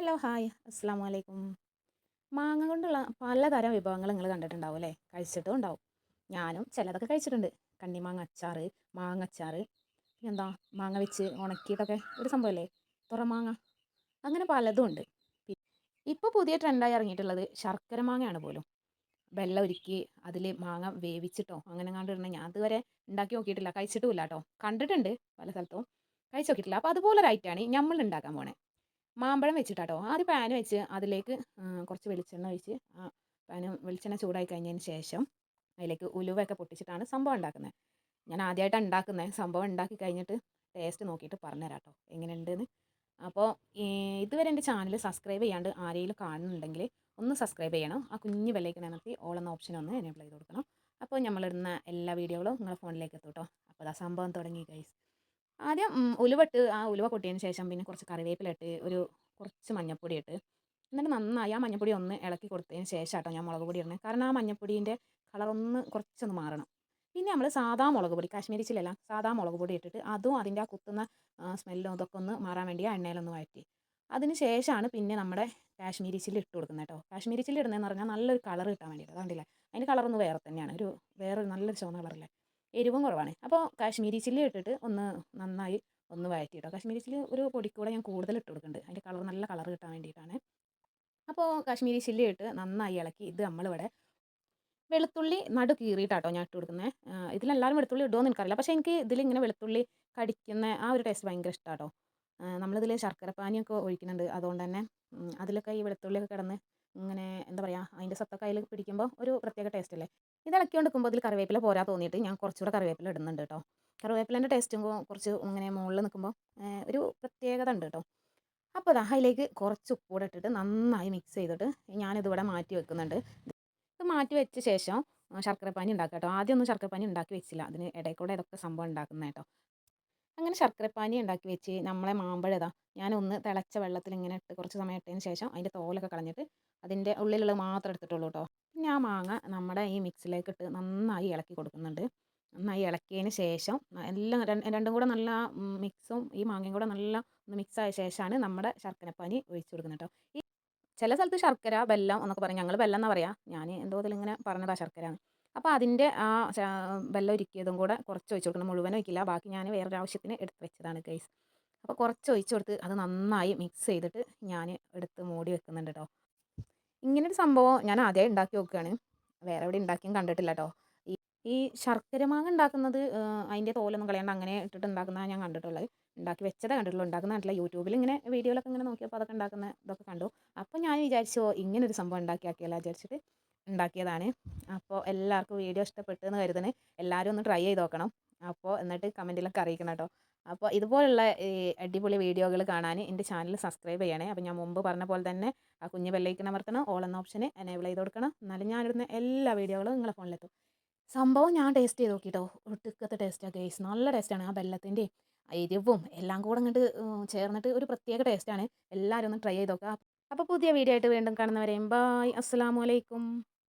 Hello hi അസ്സാം വലൈക്കും മാങ്ങ കൊണ്ടുള്ള പലതരം വിഭവങ്ങൾ നിങ്ങൾ കണ്ടിട്ടുണ്ടാവും അല്ലേ? കഴിച്ചിട്ടും ഉണ്ടാവും. ഞാനും ചിലതൊക്കെ കഴിച്ചിട്ടുണ്ട്. കണ്ണിമാങ്ങ അച്ചാർ മാങ്ങ അച്ചാർ എന്താ മാങ്ങ വെച്ച് ഉണക്കിയിട്ടൊക്കെ ഒരു സംഭവമല്ലേ? തുറമാങ്ങ അങ്ങനെ പലതും ഉണ്ട്. ഇപ്പോൾ പുതിയ ട്രെൻഡായി ഇറങ്ങിയിട്ടുള്ളത് ശർക്കര മാങ്ങയാണ് പോലും. വെള്ളം ഒരുക്കി അതിൽ മാങ്ങ വേവിച്ചിട്ടോ അങ്ങനെ കണ്ടിരുന്ന ഞാൻ അതുവരെ ഉണ്ടാക്കി നോക്കിയിട്ടില്ല. കഴിച്ചിട്ടുമില്ല കേട്ടോ. കണ്ടിട്ടുണ്ട് പല സ്ഥലത്തും. കഴിച്ച് നോക്കിയിട്ടില്ല. അപ്പോൾ അതുപോലെ ഒരു ഐറ്റമാണ് നമ്മൾ ഉണ്ടാക്കാൻ പോണേ. മാമ്പഴം വെച്ചിട്ടാട്ടോ. ആദ്യം പാൻ വെച്ച് അതിലേക്ക് കുറച്ച് വെളിച്ചെണ്ണ ഒഴിച്ച് ആ പാന് വെളിച്ചെണ്ണ ചൂടായി കഴിഞ്ഞതിന് ശേഷം അതിലേക്ക് ഉലുവയൊക്കെ പൊട്ടിച്ചിട്ടാണ് സംഭവം ഉണ്ടാക്കുന്നത്. ഞാൻ ആദ്യമായിട്ടാണ് ഉണ്ടാക്കുന്നത് സംഭവം ഉണ്ടാക്കി കഴിഞ്ഞിട്ട് ടേസ്റ്റ് നോക്കിയിട്ട് പറഞ്ഞുതരാം കേട്ടോ എങ്ങനെയുണ്ടെന്ന് അപ്പോൾ ഇതുവരെ എന്റെ ചാനൽ സബ്സ്ക്രൈബ് ചെയ്യാണ്ട് ആരെങ്കിലും കാണുന്നുണ്ടെങ്കിൽ ഒന്ന് സബ്സ്ക്രൈബ് ചെയ്യണം. ആ കുഞ്ഞു ബെല്ലേക്ക് നിർത്തി ഓൾ എന്ന ഓപ്ഷൻ ഒന്ന് എനേബിൾ ചെയ്ത് കൊടുക്കണം. അപ്പോൾ നമ്മളിടുന്ന എല്ലാ വീഡിയോകളും നിങ്ങളുടെ ഫോണിലേക്ക് എത്തും കേട്ടോ അപ്പോൾ ആ സംഭവം തുടങ്ങി ഗൈസ് ആദ്യം ഉലുവട്ട് ആ ഉലുവ പൊട്ടിയതിന് ശേഷം പിന്നെ കുറച്ച് കറിവേപ്പില ഇട്ട് ഒരു കുറച്ച് മഞ്ഞൾപ്പൊടി ഇട്ട് എന്നിട്ട് നന്നായി ആ മഞ്ഞൾപ്പൊടി ഒന്ന് ഇളക്കി കൊടുത്തതിന് ശേഷം കേട്ടോ ഞാൻ മുളക് പൊടി ഇടണേ കാരണം ആ മഞ്ഞൾപ്പൊടീന്റെ കളറൊന്ന് കുറച്ചൊന്ന് മാറണം. പിന്നെ നമ്മൾ സാധാ മുളക് പൊടി കാശ്മീരി ചില്ലല്ല സാധാ മുളക് പൊടി ഇട്ടിട്ട് അതും അതിന്റെ ആ കുത്തുന്ന സ്മെല്ലും അതൊക്കെ ഒന്ന് മാറാൻ വേണ്ടി ആ എണ്ണയിലൊന്ന് വഴറ്റി. അതിന് ശേഷമാണ് പിന്നെ നമ്മുടെ കാശ്മീരി ചില്ലി ഇട്ട് കൊടുക്കുന്നത് കേട്ടോ. കാശ്മീരി ചില്ലി ഇടുന്നതെന്ന് പറഞ്ഞാൽ നല്ലൊരു കളർ കിട്ടാൻ വേണ്ടിയിട്ട് അതുകൊണ്ടില്ലേ അതിന്റെ കളറൊന്ന് വേറെ തന്നെയാണ്. ഒരു വേറൊരു നല്ലൊരു ചുവന്ന കളറല്ലേ എരിവും കുറവാണ്. അപ്പോൾ കാശ്മീരി ചില്ലി ഇട്ടിട്ട് ഒന്ന് നന്നായി ഒന്ന് വഴറ്റിയിട്ടോ. കാശ്മീരി ചില്ലി ഒരു പൊടിക്കൂടെ ഞാൻ കൂടുതൽ ഇട്ട് കൊടുക്കുന്നുണ്ട്. അതിന്റെ കളർ നല്ല കളർ കിട്ടാൻ വേണ്ടിയിട്ടാണ്. അപ്പോൾ കാശ്മീരി ചില്ലി ഇട്ട് നന്നായി ഇളക്കി ഇത് നമ്മളിവിടെ വെളുത്തുള്ളി നടു കീറിയിട്ടാട്ടോ ഞാൻ ഇട്ട് കൊടുക്കുന്നത് ഇതിലെല്ലാവരും വെളുത്തുള്ളി ഇടുമോയെന്ന് എനിക്കറിയില്ല. പക്ഷേ എനിക്ക് ഇതിലിങ്ങനെ വെളുത്തുള്ളി കടിക്കുന്ന ആ ഒരു ടേസ്റ്റ് ഭയങ്കര ഇഷ്ടമാട്ടോ നമ്മളിതിൽ ശർക്കര പാനിയൊക്കെ ഒഴിക്കുന്നുണ്ട്. അതുകൊണ്ട് തന്നെ അതിലൊക്കെ ഈ വെളുത്തുള്ളിയൊക്കെ കിടന്ന് ഇങ്ങനെ എന്താ പറയുക അതിന്റെ സത്തൊക്കെ അതിൽ പിടിക്കുമ്പോൾ ഒരു പ്രത്യേക ടേസ്റ്റ് അല്ലേ ഇത് ഇളക്കിക്കൊണ്ട് നിൽക്കുമ്പോൾ അതിൽ കറിവേപ്പില പോരാ തോന്നിയിട്ട് ഞാൻ കുറച്ചുകൂടെ കറിവേപ്പില ഇടുന്നുണ്ട് കേട്ടോ കറിവേപ്പിലേന്റെ ടേസ്റ്റും കുറച്ച് ഇങ്ങനെ മുകളിൽ നിൽക്കുമ്പോൾ ഒരു പ്രത്യേകത ഉണ്ട് കേട്ടോ അപ്പോൾ അതാ അതിലേക്ക് കുറച്ച് ഉപ്പൂടെ ഇട്ടിട്ട് നന്നായി മിക്സ് ചെയ്തിട്ട് ഞാനിതിവിടെ മാറ്റി വെക്കുന്നുണ്ട്. ഇത് മാറ്റി വെച്ച ശേഷം ശർക്കരപ്പാനി ഉണ്ടാക്കുക കേട്ടോ ആദ്യമൊന്നും ശർക്കരപ്പാനി ഉണ്ടാക്കി വെച്ചില്ല. അതിന് ഇടയിൽ കൂടെ ഇതൊക്കെ സംഭവം ഉണ്ടാക്കുന്നത് കേട്ടോ അങ്ങനെ ശർക്കരപ്പാനി ഉണ്ടാക്കി വെച്ച് നമ്മളെ മാമ്പഴം ഇതാ ഞാനൊന്ന് തിളച്ച വെള്ളത്തിൽ ഇങ്ങനെ ഇട്ട് കുറച്ച് സമയം ഇട്ടതിന് ശേഷം അതിന്റെ തോലൊക്കെ കളഞ്ഞിട്ട് അതിന്റെ ഉള്ളിലുള്ളത് മാത്രം എടുത്തിട്ടുള്ളൂ കേട്ടോ ആ മാങ്ങ നമ്മുടെ ഈ മിക്സിലേക്ക് ഇട്ട് നന്നായി ഇളക്കി കൊടുക്കുന്നുണ്ട്. നന്നായി ഇളക്കിയതിന് ശേഷം എല്ലാം രണ്ടും കൂടെ നല്ല മിക്സും ഈ മാങ്ങയും കൂടെ നല്ല ഒന്ന് മിക്സ് ആയ ശേഷമാണ് നമ്മുടെ ശർക്കരപ്പാനി ഒഴിച്ചു കൊടുക്കുന്നത് കേട്ടോ ഈ ചില സ്ഥലത്ത് ശർക്കര വെല്ലം എന്നൊക്കെ പറയും. ഞങ്ങൾ വെല്ലം എന്നാ പറയാം. ഞാൻ എന്തോ ഇങ്ങനെ പറഞ്ഞതാ ശർക്കര അപ്പോൾ അതിന്റെ ആ വെല്ലം ഒരുക്കിയതും കൂടെ കുറച്ച് ഒഴിച്ചു കൊടുക്കണം മുഴുവൻ ഒഴിക്കില്ല. ബാക്കി ഞാൻ വേറൊരു ആവശ്യത്തിന് എടുത്ത് വെച്ചതാണ് ഗൈസ്. അപ്പോൾ കുറച്ച് ഒഴിച്ചു കൊടുത്ത് അത് നന്നായി മിക്സ് ചെയ്തിട്ട് ഞാൻ എടുത്ത് മൂടി വെക്കുന്നുണ്ട് കേട്ടോ ഇങ്ങനൊരു സംഭവം ഞാൻ ആദ്യമായി ഉണ്ടാക്കി നോക്കുകയാണ് വേറെ എവിടെ ഉണ്ടാക്കിയും കണ്ടിട്ടില്ല കേട്ടോ ഈ ഈ ശർക്കര മാങ്ങ ഉണ്ടാക്കുന്നത് അതിന്റെ തോലൊന്നും കളയാണ്ട് അങ്ങനെ ഇട്ടിട്ട് ഉണ്ടാക്കുന്നതാണ് ഞാൻ കണ്ടിട്ടുള്ളത്. ഉണ്ടാക്കി വെച്ചതേ കണ്ടിട്ടുള്ളൂ. ഉണ്ടാക്കുന്ന കണ്ടില്ല യൂട്യൂബിൽ ഇങ്ങനെ വീഡിയോയിലൊക്കെ ഇങ്ങനെ നോക്കിയപ്പോൾ അതൊക്കെ ഉണ്ടാക്കുന്ന ഇതൊക്കെ കണ്ടു. അപ്പോൾ ഞാൻ വിചാരിച്ചോ ഇങ്ങനൊരു സംഭവം ഉണ്ടാക്കിയാക്കിയല്ല വിചാരിച്ചിട്ട് ഉണ്ടാക്കിയതാണ്. അപ്പോൾ എല്ലാവർക്കും വീഡിയോ ഇഷ്ടപ്പെട്ടു എന്ന് കരുതുന്നു എല്ലാവരും ഒന്ന് ട്രൈ ചെയ്ത് നോക്കണം. അപ്പോൾ എന്നിട്ട് കമന്റിലൊക്കെ അറിയിക്കണം കേട്ടോ അപ്പോൾ ഇതുപോലുള്ള ഈ അടിപൊളി വീഡിയോകൾ കാണാൻ എന്റെ ചാനൽ സബ്സ്ക്രൈബ് ചെയ്യണേ. അപ്പോൾ ഞാൻ മുമ്പ് പറഞ്ഞ പോലെ തന്നെ ആ കുഞ്ഞ് ബെല്ലൈക്കൻ അമർത്തണം ഓൾ എന്ന ഓപ്ഷന് എനേബിൾ ചെയ്ത് കൊടുക്കണം. എന്നാലും ഞാനിടുന്ന എല്ലാ വീഡിയോകളും നിങ്ങളെ ഫോണിലെത്തും. സംഭവം ഞാൻ ടേസ്റ്റ് ചെയ്ത് നോക്കിട്ടോ. ഒട്ടുക്കത്തെ ടേസ്റ്റാണ് ഗേസ് നല്ല ടേസ്റ്റാണ് ആ ബെല്ലത്തിന്റെയും എരിവും എല്ലാം കൂടെ അങ്ങോട്ട് ചേർന്നിട്ട് ഒരു പ്രത്യേക ടേസ്റ്റാണ് എല്ലാവരും ഒന്ന് ട്രൈ ചെയ്ത് നോക്കുക അപ്പോൾ പുതിയ വീഡിയോ ആയിട്ട് വീണ്ടും കാണുന്നവരെയും ബായ് അസ്സാം വലൈക്കും